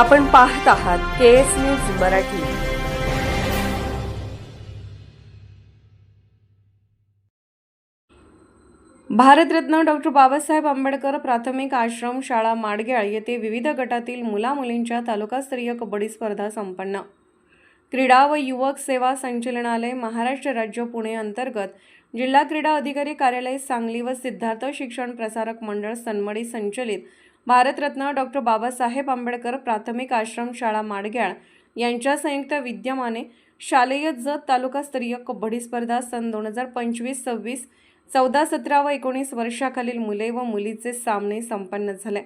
आपण पाहत आहात K S news Marathi. Bharatratna doctor Babasaheb Ambedkar प्राथमिक आश्रम शाळा माडग्याळ येथे विविध गटातील मुलामुलींच्या तालुकास्तरीय कबड्डी स्पर्धा संपन्न. क्रीडा व युवक सेवा संचलनालय महाराष्ट्र राज्य पुणे अंतर्गत जिल्हा क्रीडा अधिकारी कार्यालय सांगली व सिद्धार्थ शिक्षण प्रसारक मंडळ सन्मडी संचलित भारतरत्न डॉक्टर बाबासाहेब आंबेडकर प्राथमिक आश्रमशाळा माडग्याळ यांच्या संयुक्त विद्यमाने शालेय जत तालुकास्तरीय कबड्डी स्पर्धा सन दोन हजार पंचवीस सव्वीस चौदा सतरा व एकोणीस वर्षाखालील मुले व मुलीचे सामने संपन्न झाले.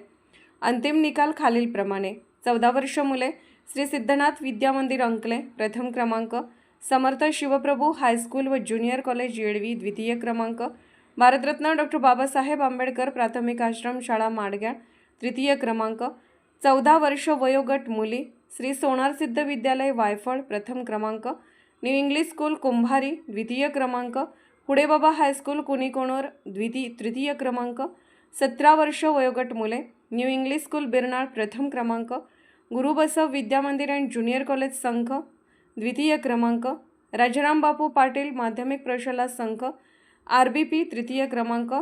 अंतिम निकाल खालीलप्रमाणे चौदा वर्ष मुले श्री सिद्धनाथ विद्या मंदिर अंकले प्रथम क्रमांक समर्थ शिवप्रभू हायस्कूल व ज्युनियर कॉलेज येडवी द्वितीय क्रमांक भारतरत्न डॉक्टर बाबासाहेब आंबेडकर प्राथमिक आश्रम शाळा माडग्या तृतीय क्रमांक चौदा वर्ष वयोगट मुली श्री सोनार सिद्ध विद्यालय वायफळ प्रथम क्रमांक न्यू इंग्लिश स्कूल कुंभारी द्वितीय क्रमांक पुडेबाबा हायस्कूल कुणीकोणोर द्वितीय तृतीय क्रमांक सतरा वर्ष वयोगट मुले न्यू इंग्लिश स्कूल बिरनाळ प्रथम क्रमांक Gurubasav Vidyamandir and junior college संघ द्वितीय क्रमांक राजाराम बापू पाटील माध्यमिक प्रशाला संघ आर बी पी तृतीय क्रमांक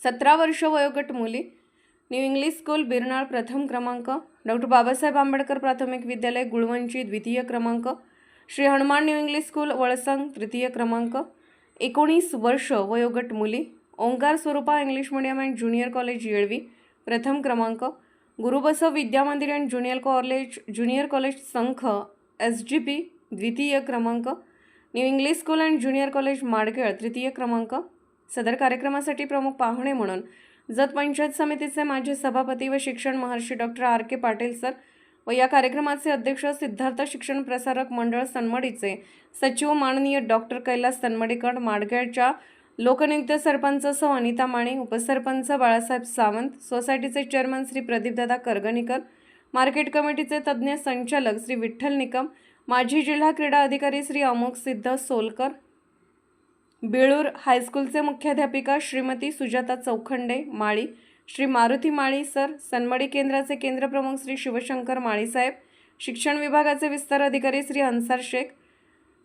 सतरा वर्ष वयोगट मुली न्यू इंग्लिश स्कूल बिरनाळ प्रथम क्रमांक डॉक्टर बाबासाहेब आंबेडकर प्राथमिक विद्यालय गुळवंची द्वितीय क्रमांक Shri Hanuman new English school Valsang तृतीय क्रमांक एकोणीस वर्ष वयोगट मुली Omkar Swarupa English medium and junior college Yelvi प्रथम क्रमांक Gurubasav Vidya Mandir and junior college junior college Sankh S G P द्वितीय क्रमांक new English school and junior college Madgel तृतीय क्रमांक. सदर कार्यक्रमासाठी प्रमुख पाहुणे म्हणून जत पंचायत समितीचे माजी सभापती व शिक्षण महर्षी doctor R K Patil sir व या कार्यक्रमाचे अध्यक्ष सिद्धार्थ शिक्षण प्रसारक मंडळ सन्मडीचे सचिव माननीय डॉक्टर कैलास सन्मडीकर माडगेळच्या लोकनियुक्त सरपंच सौ अनिता माने उपसरपंच बाळासाहेब सावंत सोसायटीचे चेअरमन श्री प्रदीपदादा करगणीकर मार्केट कमिटीचे तज्ज्ञ संचालक श्री विठ्ठल निकम माजी जिल्हा क्रीडा अधिकारी श्री अमोक सिद्ध सोलकर बेळूर हायस्कूलचे मुख्याध्यापिका श्रीमती सुजाता चौखंडे माळी श्री मारुती माळी सर सन्मडी केंद्राचे केंद्रप्रमुख श्री शिवशंकर माळीसाहेब शिक्षण विभागाचे विस्तार अधिकारी Shri Ansar Shaikh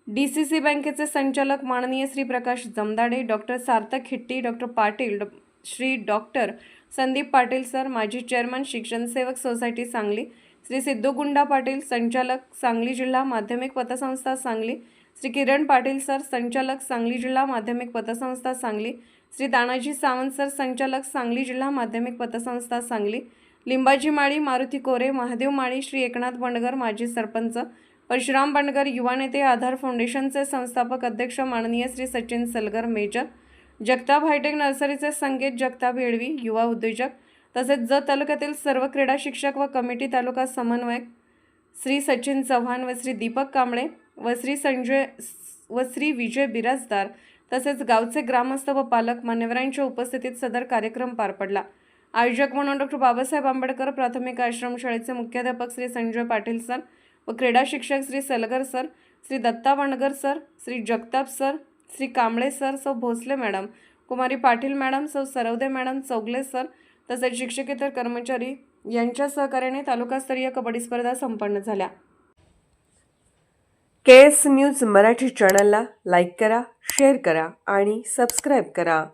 D C C बँकेचे संचालक माननीय श्री प्रकाश जमदाडे डॉक्टर सार्थक हिट्टी डॉक्टर पाटील डॉ श्री डॉक्टर संदीप पाटील सर माजी चेअरमन शिक्षण सेवक सोसायटी सांगली श्री सिद्धोगुंडा पाटील संचालक सांगली जिल्हा माध्यमिक पतसंस्था सांगली. श्री किरण पाटील सर संचालक सांगली जिल्हा माध्यमिक पतसंस्था सांगली. श्री तानाजी सावंत सर संचालक सांगली जिल्हा माध्यमिक पतसंस्था सांगली. लिंबाजी माळी मारुती कोरे महादेव माळी श्री एकनाथ बंडगर माजी सरपंच. परशुराम बंडगर युवा नेते आधार फाउंडेशनचे संस्थापक अध्यक्ष माननीय श्री सचिन सलगर मेजर. जगताप हायटेक नर्सरीचे संकेत जगताप येळवी युवा उद्योजक. तसेच जत तालुक्यातील सर्व क्रीडा शिक्षक व कमिटी तालुका समन्वयक श्री सचिन चव्हाण व श्री दीपक कांबळे व श्री संजय व श्री विजय बिराजदार तसेच गावचे ग्रामस्थ व पालक मान्यवरांच्या उपस्थितीत सदर कार्यक्रम पार पडला. आयोजक म्हणून डॉक्टर बाबासाहेब आंबेडकर प्राथमिक आश्रमशाळेचे मुख्याध्यापक श्री संजय पाटील सर व क्रीडा शिक्षक Shri Salgar sir Shri Datta Wangar sir Shri Jagtap sir Shri Kamble sir सौ भोसले मॅडम कुमारी पाटील मॅडम सौ सरवदे मॅडम चौगले सर तसेच शिक्षकेतर कर्मचारी यांच्या सहकार्याने तालुकास्तरीय कबड्डी स्पर्धा संपन्न झाल्या. के एस न्यूज मराठी चॅनलला लाईक करा शेअर करा आणि सबस्क्राईब करा.